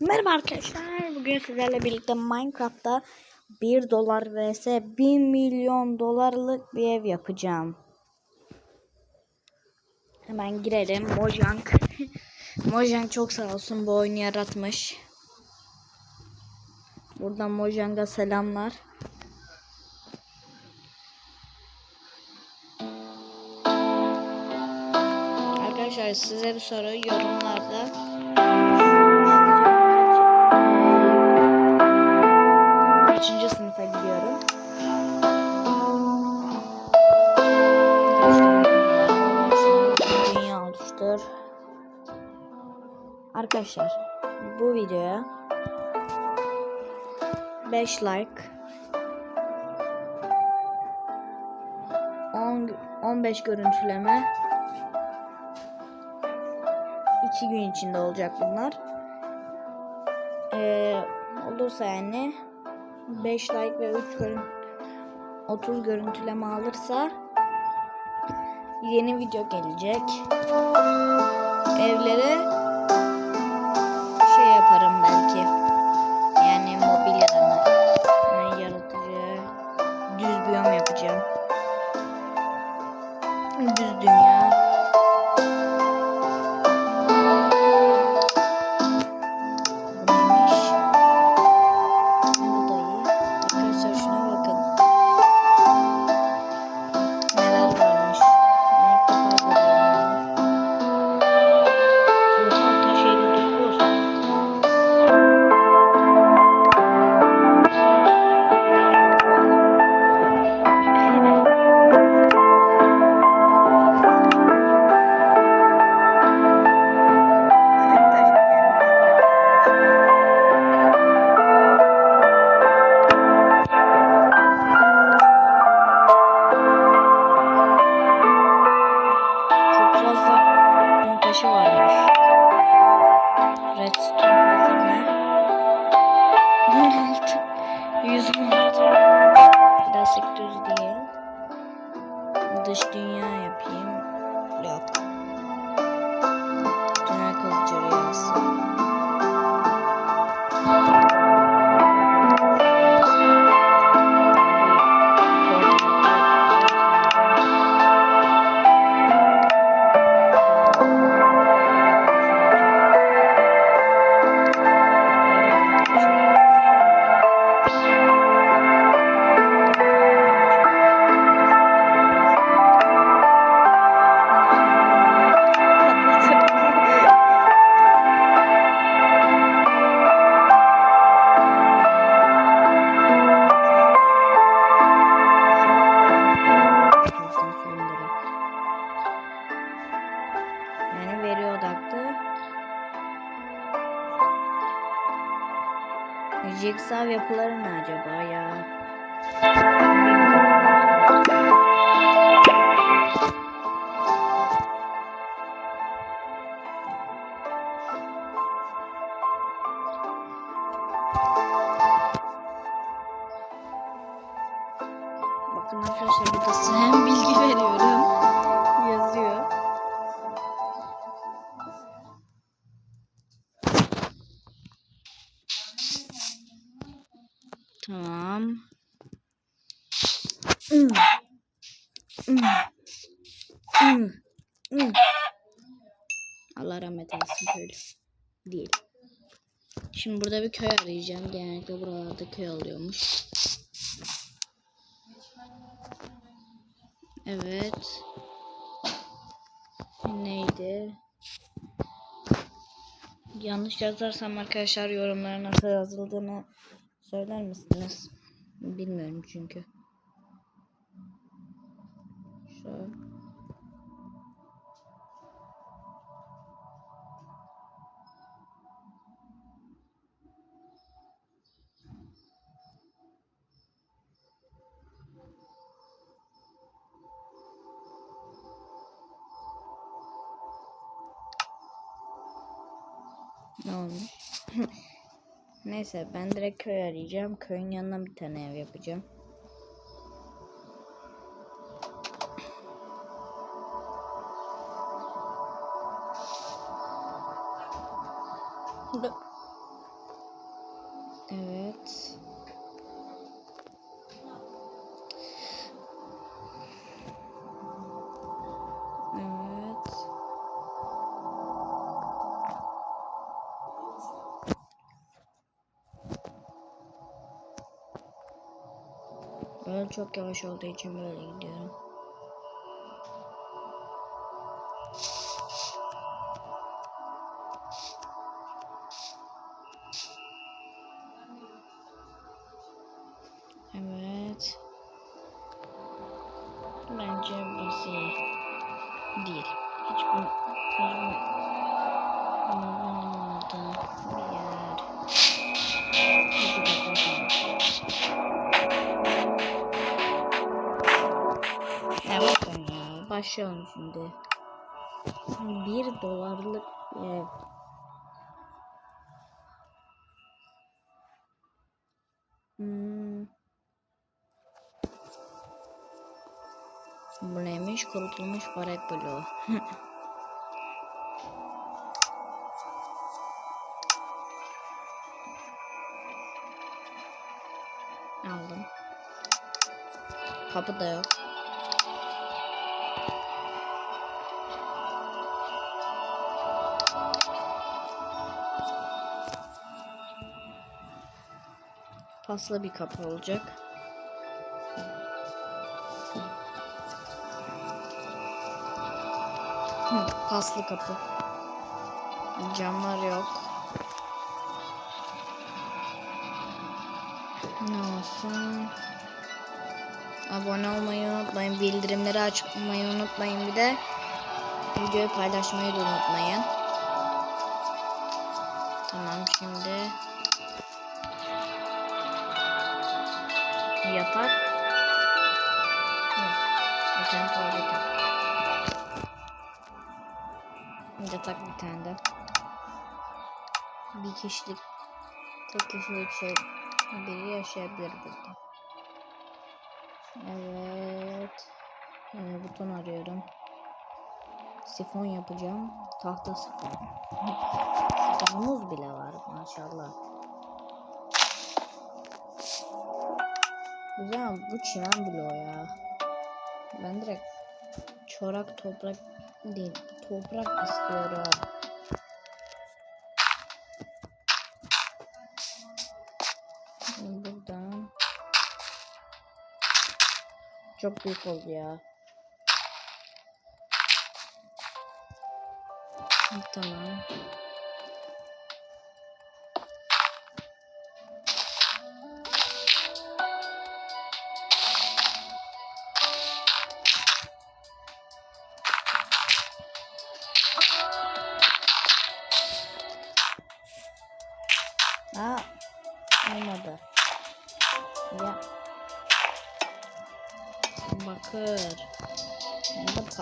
Merhaba arkadaşlar. Bugün sizlerle birlikte Minecraft'ta 1 dolar vs 1 milyon dolarlık bir ev yapacağım. Hemen girelim. Mojang. Mojang çok sağ olsun bu oyunu yaratmış. Buradan Mojang'a selamlar. Arkadaşlar size bir soru yorumlarda Arkadaşlar bu videoya 5 like 10 15 görüntüleme 2 gün içinde olacak bunlar. Ee, olursa yani 5 like ve 3 görün 30 görüntüleme alırsa yeni video gelecek. Evlere yaparım belki. Yapıları ne acaba ya? Allah rahmet eylesin köylü. Değil. Şimdi burada bir köy arayacağım. Genellikle buralarda köy oluyormuş. Evet. Neydi? Yanlış yazarsam arkadaşlar yorumlara nasıl yazıldığını söyler misiniz? Bilmiyorum çünkü. Şöyle. Ne olmuş? Neyse ben direkt köy arayacağım. Köyün yanına bir tane ev yapacağım. Çok yavaş olduğu için böyle gidiyorum. Başlayalım şimdi. Bir dolarlık bir ev. Hmm. Bu neymiş? Kurutulmuş baret bloğu. Aldım. Kapı da yok. Paslı bir kapı olacak. Paslı kapı. Camlar yok. Ne olsun? Abone olmayı unutmayın. Bildirimleri açmayı unutmayın. Bir de videoyu paylaşmayı da unutmayın. Tamam şimdi yatak. Yok. Bir tane tuvalet yok. Yatak bir tane de. Bir kişilik, tek kişilik şey biri yaşayabilir burada. Evet. Ee, buton arıyorum. Sifon yapacağım. Tahta sifon. Sifonumuz bile var maşallah. Güzel bu çimen bloğu ya. Ben direkt çorak toprak değil toprak istiyorum. Buradan çok büyük oldu ya. Tamam.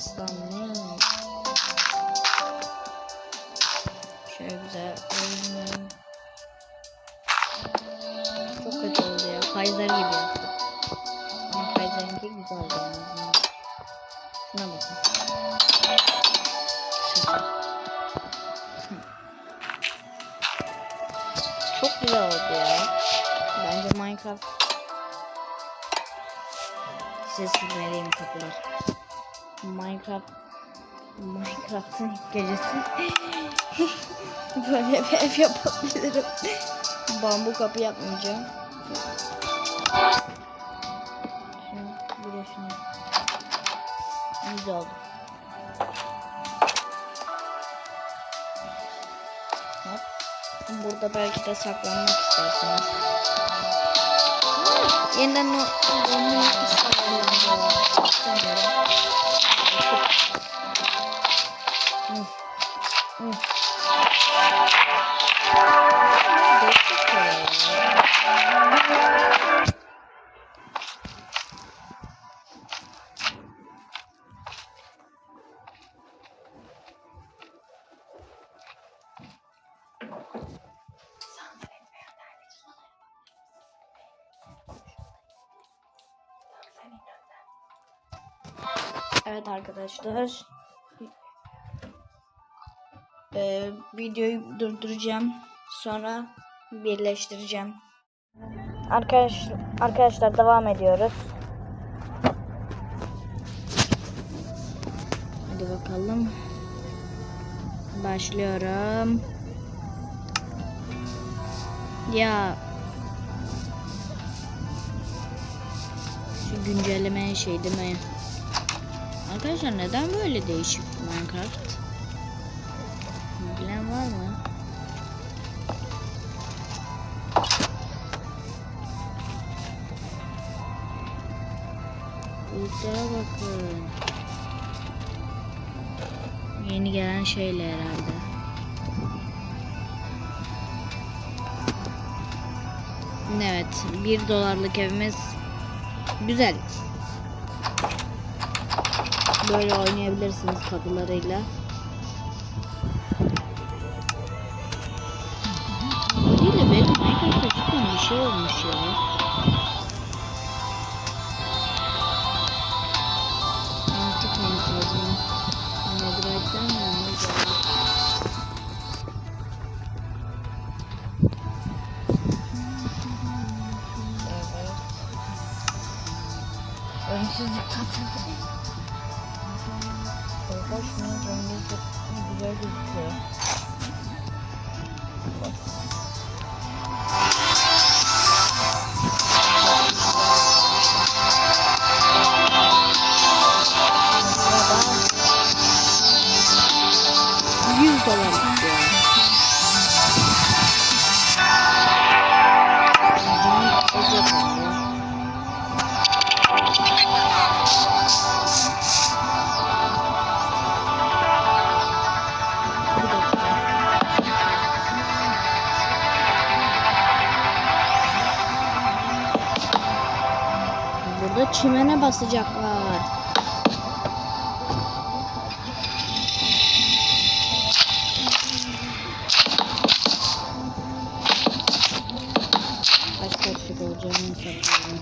Paslanmış. Şöyle güzel. koyayım. Çok kötü oldu ya. Kaiser gibi yaptık. Ama Kaiser'inki güzel oldu en azından. Şuna bakın. Çok güzel oldu ya. Bence Minecraft Ses vereyim kapılar. Minecraft Minecraft'ın gecesi. Böyle bir ev yapabilirim. Bambu kapı yapmayacağım. Şunu, bir de şunu. Güzel oldu. Hop. Burada belki de saklanmak isterseniz. Ha, Yeniden o onu saklanacağım. İstemiyorum. Hı. Hı. Arkadaşlar. Ee, videoyu durduracağım. Sonra birleştireceğim. Arkadaş, arkadaşlar devam ediyoruz. Hadi bakalım. Başlıyorum. Ya şu güncelleme şey değil mi? Arkadaşlar neden böyle değişik Minecraft? Bilen var mı? Bulutlara bakın. Yeni gelen şeyler herhalde. Evet, bir dolarlık evimiz güzel. Böyle oynayabilirsiniz kapılarıyla. Çimene basacaklar. Kaç kaçlık olacağını hesaplıyorum.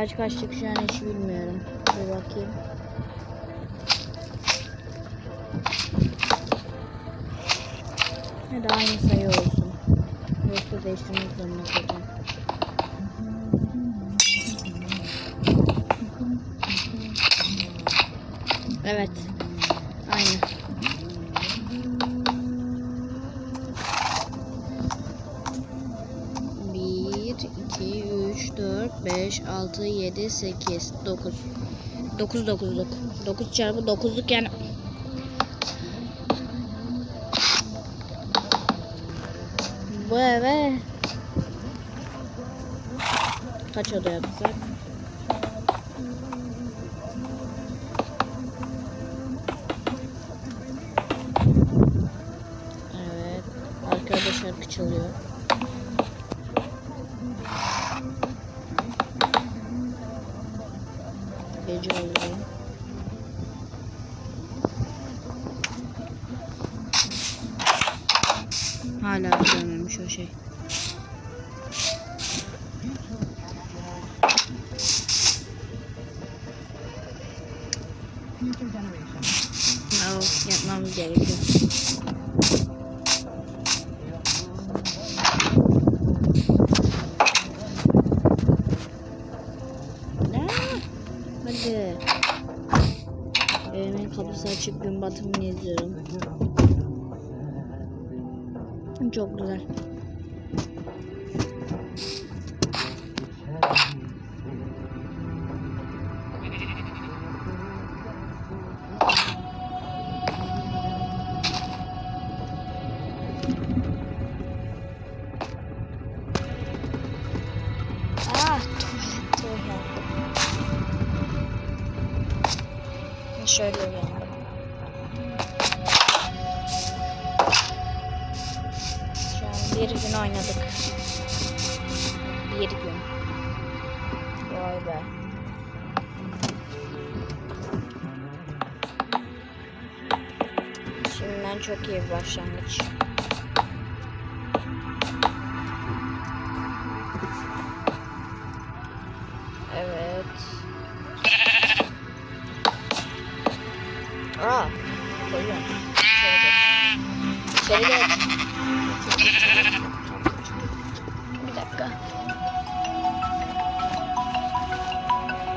Kaç kaçlık şu an hiç bilmiyorum. Bir bakayım. Hadi aynı sayı olsun. Yoksa değiştirmek zorunda kalacağım. Evet. Aynı. Bir, iki, üç, dört, beş, altı, yedi, sekiz, dokuz. Dokuz dokuzluk. Dokuz çarpı dokuzluk yani. Bu eve kaç oda yapsak? No, yapmamız gerekiyor. Hadi. Evimin kapısı açık gün batımını izliyorum. Çok güzel. Ah, tuvalet, tuvalet. Şöyle yani. Şu an bir gün oynadık. Bir gün. Vay be. Şimdiden çok iyi bir başlangıç.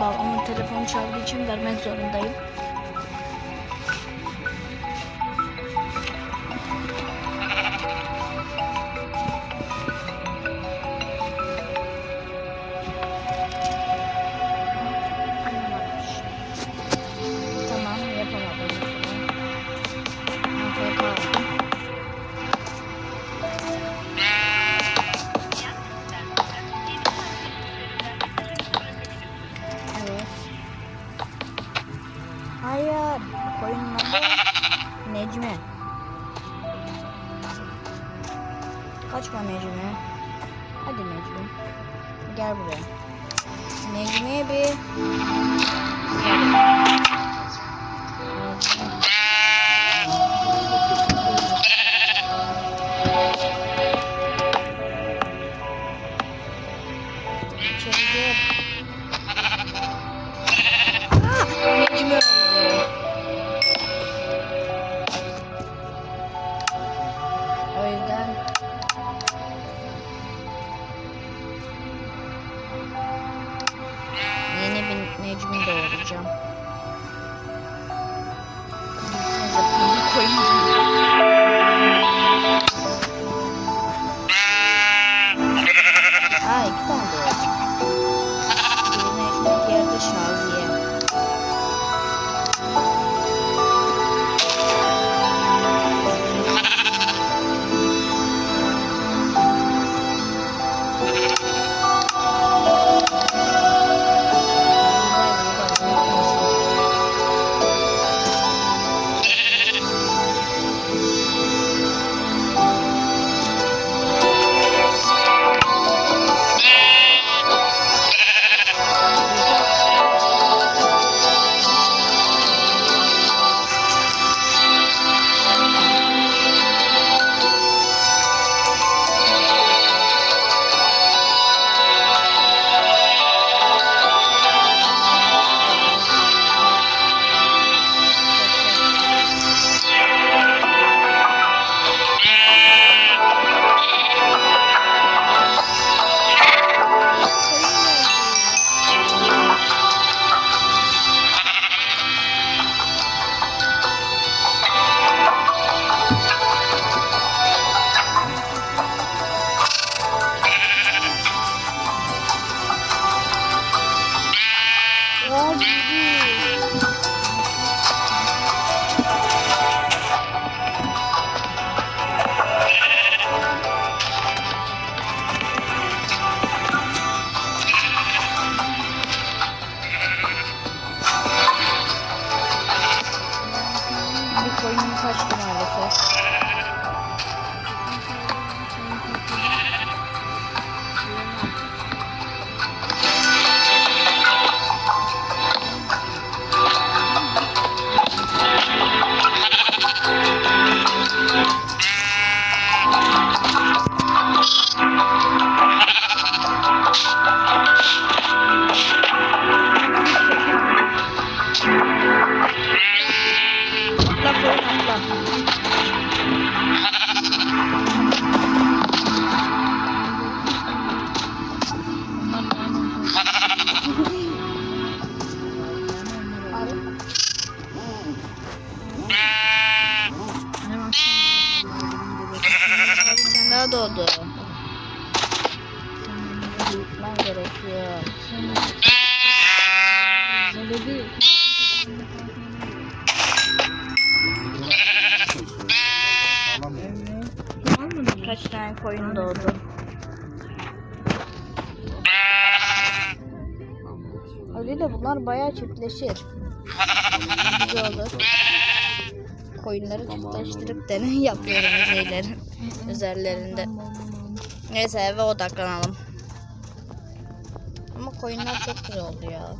Babamın telefonu çaldığı için vermek zorundayım. baby. Tane daha doğdu. Büyütmen gerekiyor. Kaç tane koyun doğdu? Öyle de bunlar bayağı çiftleşir. Güzel olur. Koyunları çiftleştirip deney yapıyorum şeylerin üzerlerinde. Neyse eve odaklanalım. Ama koyunlar çok güzel oldu ya.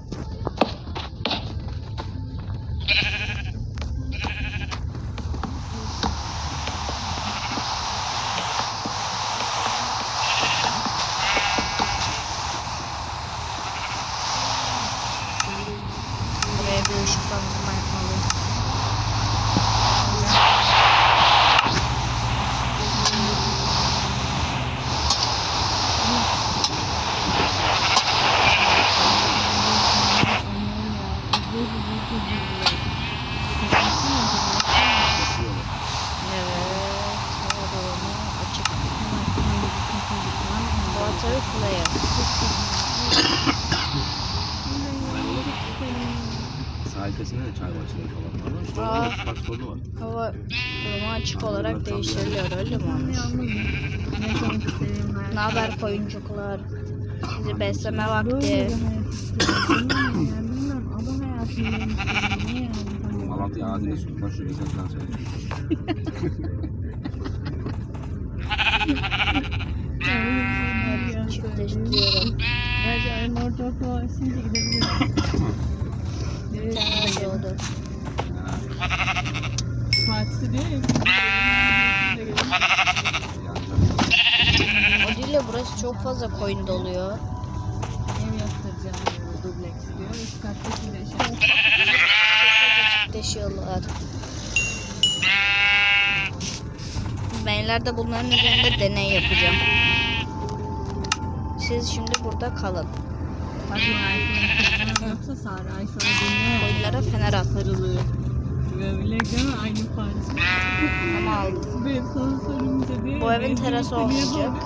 Durumu açık olarak değiştiriliyor öyle mi? Ne haber koyuncuklar? Sizi besleme vakti. Malatya süt başı güzel falan söylüyor. Çiftleştiriyorum. Bence ayın ortaokula şimdi gidebiliriz. Evet, Temmuz O değil de burası çok fazla koyun doluyor. Ev yaptıracağım diyor, dubleks diyor. Üst katta şimdi yaşıyor. Çiftleşiyorlar. Ben ileride bunların üzerinde deney yapacağım. Siz şimdi burada kalın. Bak bu Ayşe'nin yoksa Sara dinliyor. Koyunlara fener at. Sarılıyor. Aynı sana sorunca diyor. Bu evin terası seviyorum.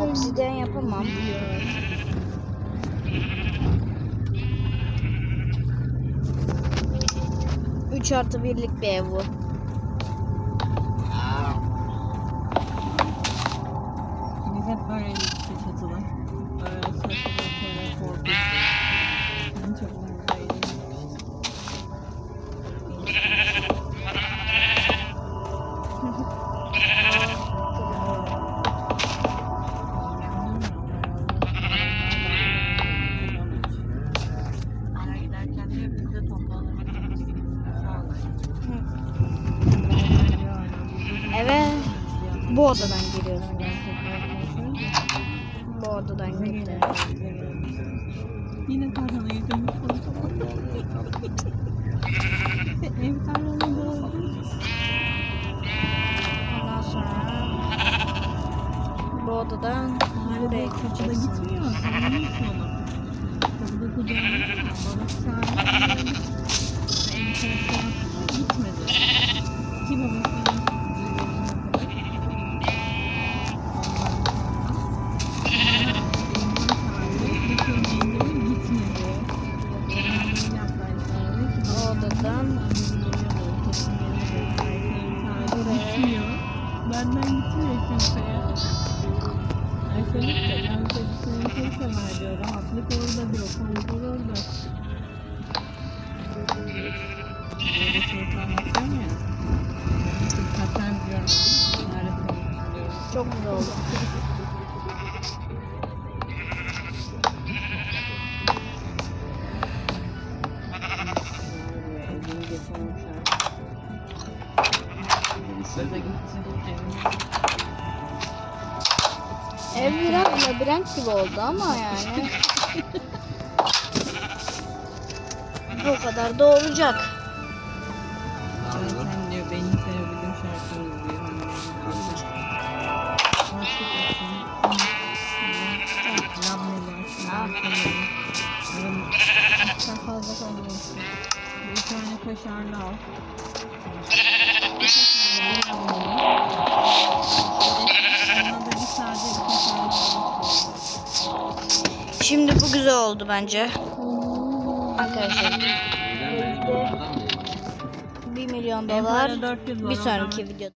Obsidyen yapamam. 3 artı birlik bir ev bu. Gitsin. Ev biraz labirent gibi oldu ama yani. Bu kadar da olacak. Sen diyor benim sevebildiğim şarkımız diyor. Sen fazla. Bir tane kaşarlı al. Şimdi bu güzel oldu bence. Arkadaşlar? 1 milyon dolar para 400 bir sonraki videoda.